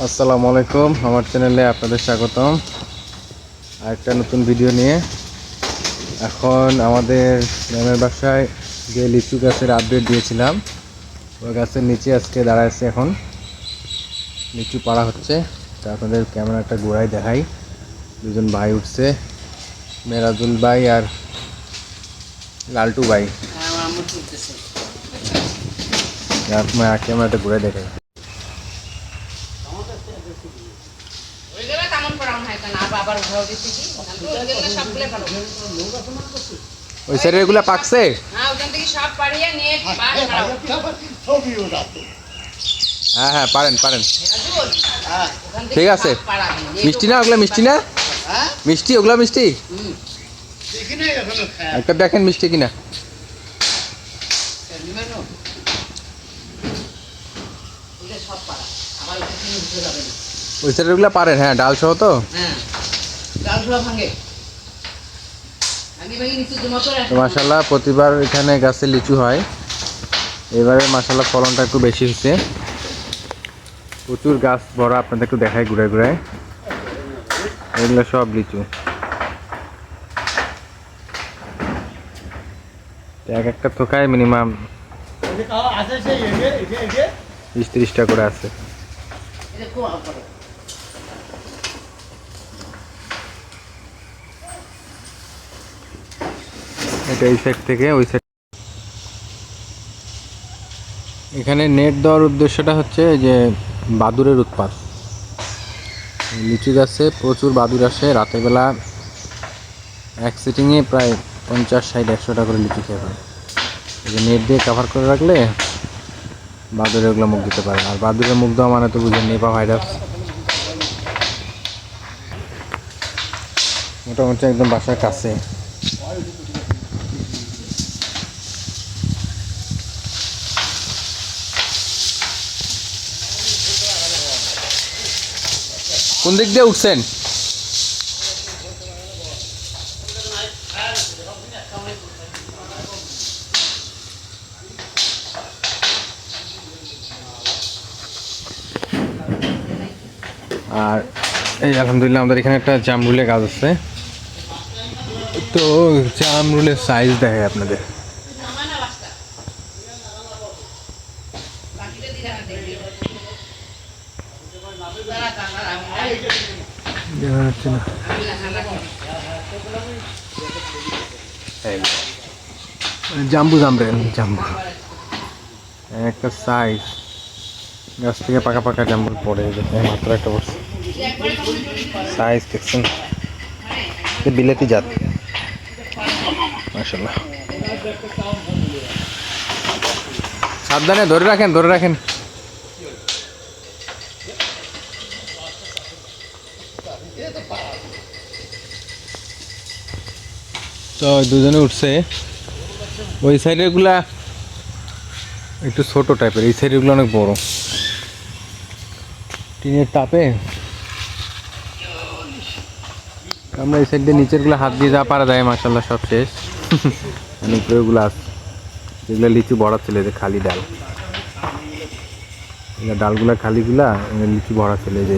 আসসালামু আলাইকুম আমার চ্যানেলে আপনাদের স্বাগতম। আরেকটা নতুন ভিডিও নিয়ে। এখন আমাদের গ্রামের বাসায় যে লিচু গাছের আপডেট দিয়েছিলাম ওই গাছের নিচে আজকে দাঁড়ায় আছে এখন। লিচু পাড়া হচ্ছে তা আপনাদের ক্যামেরাটা গোড়ায় দেখাই। দুজন ভাই উঠছে মেরাজুল ভাই আর লালটু ভাই। হ্যাঁ ক্যামেরাটা ঘুরাই দেখাই ওইগুলো তেমন পড়ানো হয় না বাবার ঘর দিতে কি ওইগুলো সবগুলো পারো ওই সাইডে এগুলো পাকছে? হ্যাঁ ওখান থেকে সব পাড়িয়ে নিয়ে বার করাও হ্যাঁ হ্যাঁ পারেন পারেন। থেকে ঠিক আছে। মিষ্টি না ওগুলো মিষ্টি না? মিষ্টি ওগুলো মিষ্টি? একটা দেখেন মিষ্টি কিনা। ওই সাইডের ওগুলো পারেন হ্যাঁ ডাল সহ তো। হ্যাঁ। ভাঙে। তো মাসাল্লাহ প্রতিবার এখানে গাছে লিচু হয়। এবারে মাসাল্লাহ ফলনটা একটু বেশি হচ্ছে। প্রচুর গাছ ভরা আপনাদের একটু দেখায় ঘুরে ঘুরে। এগুলো সব লিচু। এক একটা থোকায় মিনিমাম বিশ তিরিশটা করে আছে। এটা এই সাইড থেকে, ওই সাইড এখানে নেট দেওয়ার উদ্দেশ্যটা হচ্ছে যে বাদুরের উৎপাত। লিচু গাছে প্রচুর বাদুর আসে রাতের বেলা এক সিটিংয়ে প্রায় পঞ্চাশ, ষাট, একশোটা করে লিচু খেয়ে ফেলে। নেট দিয়ে কভার করে রাখলে বাদুরের ওগুলো মুখ দিতে পারে আর বাদুরের মুখ দেওয়া মানে তো বুঝেন নেপা ভাইরাস মোটামুটি একদম বাসার কাছে। কোন দিক দিয়ে উঠছেন? আর এই আলহামদুলিল্লাহ আমাদের এখানে একটা জামরুলের গাছ আছে। তো জামরুলের সাইজ দেখে আপনাদের। দেখা যাচ্ছে না জাম্বু। জামরে জাম্বু একটা সাইজ গাছ থেকে পাকা পাকা জাম্বুর পড়ে মাত্র একটা বছর সাইজ দেখছেন? বিলেতি জাত। মাশাল্লাহ সাবধানে ধরে রাখেন ধরে রাখেন। তো দুজনে উঠছে। ওই সাইডেরগুলা একটু ছোট টাইপের, এই সাইডেরগুলো অনেক বড়। টিনের তাপে আমরা এই সাইড দিয়ে নিচেরগুলো হাত দিয়ে যা পারা যায় মাসাল্লাহ সব শেষ। মানে আছে। যেগুলো লিচু ভরা ছিল যে খালি ডাল। এগুলা ডালগুলা খালিগুলা লিচু ভরা ছিল যে।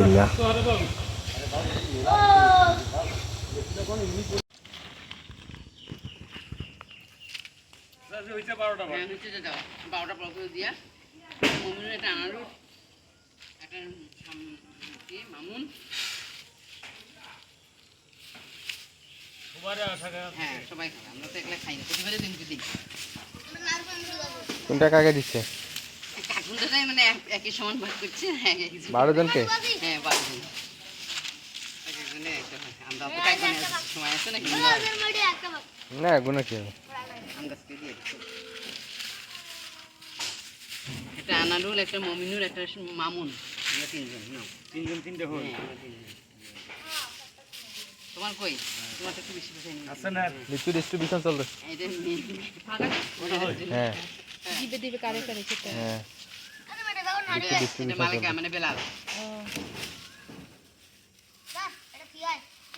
বারোটা পর করে দিয়া। মমিনুর একটা আনারুট, একটা মামুন। হ্যাঁ। কোনটা কাকে দিচ্ছে মানে এক বারো জনকে হ্যাঁ, বারো জন। এক একজনে একটা ভাগ। আমরা অত কাজ জানি না, সময় আছে নাকি? না গুণা কি? হবে? একটা আনারুল একটা মমিনুর একটা মামুন। তিনজন তিনজন তিনটে হল। হ্যাঁ, আমরা তিনজন। তোমার কই? তোমার একটু বেশি বেশি আছে না? ডিস্ট্রিবিউশন এটা হ্যাঁ। দিবে দিবে কারে কারে সেটা। হ্যাঁ। মানে বেলাল।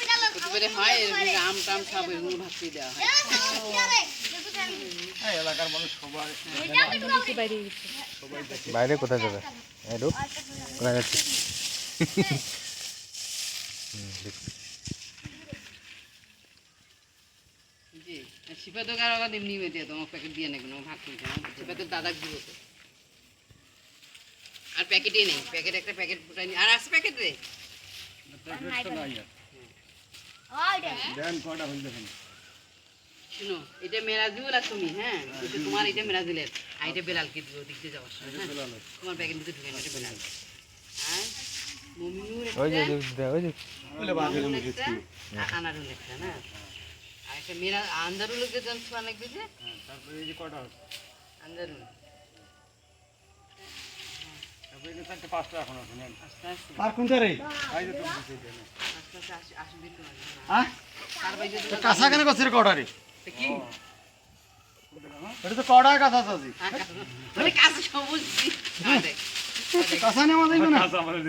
প্রতিবারে হয় এরকম আম টাম সব এরকম ভাবতে দেওয়া হয়। এলাকার মানুষ সবাই বাইরে কোথায় যাবে? কোথায় শিপা তো কারও এমনি তোমার প্যাকেট দিয়ে নেই কোনো ভাগ করে শিপা তো দাদা আর প্যাকেটই নেই প্যাকেট একটা প্যাকেট ফুটাই আর আছে প্যাকেট রে? দেন কটা হইল দেখেন শুনো এটা মেরাজুল আর তুমি হ্যাঁ? এটা তোমার এটা মেরাজুলের। আর এটা বেলালকে দিব দিক দিয়ে যাওয়ার সময় হ্যাঁ? তোমার ব্যাগের মধ্যে ঢুকে এটা বেলাল। আর মমিনুর ওই যে একটা ওই যে, ওই যে বলে বাজে মমিনুর আনারুল একটা না? আর একটা মেরা আন্দারুলকে অনেক বেশি? তারপরে এই যে কটা আন্দারুল। তার বাইরে তো কাঁচা কেন করছে কটা রে? তা কি এটা তো কটা কাঁচা আর আরে কাঁচা নেওয়া যাবে না?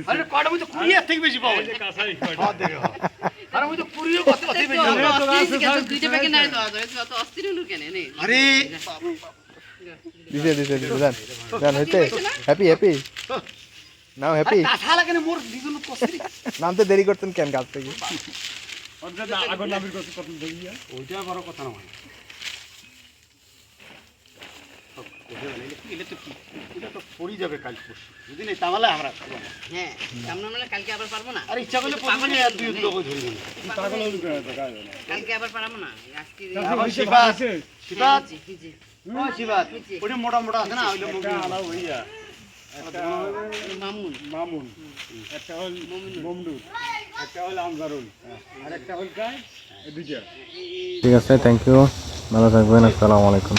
আরে কটা মধ্যে কুড়ি এর থেকে বেশি পাবো। কাঁচাই আরে মধ্যে কুড়িও কত কত বেশি দুইটা প্যাকেট না দেওয়া অস্থির হলো কেন? আরে দিছে দিছে দিছে জান। জান হইতে। হ্যাপি হ্যাপি নাও হ্যাপি নামতে দেরি করতেন কেন গাছ থেকে? ওইটা বড় কথা নয় এটা তো কি? এটা তো পড়ি যাবে কাল পরশু। নেই তাহলে আমরা খাব না। হ্যাঁ মানে কালকে আবার পারব না। ওটা মোটা মোটা আছে না মামুন। মামুন। একটা হল মমদুদ একটা হল আমজারুল আর একটা হল কায় দুইটা। ঠিক আছে থ্যাংক ইউ ভালো থাকবেন আসসালামু আলাইকুম।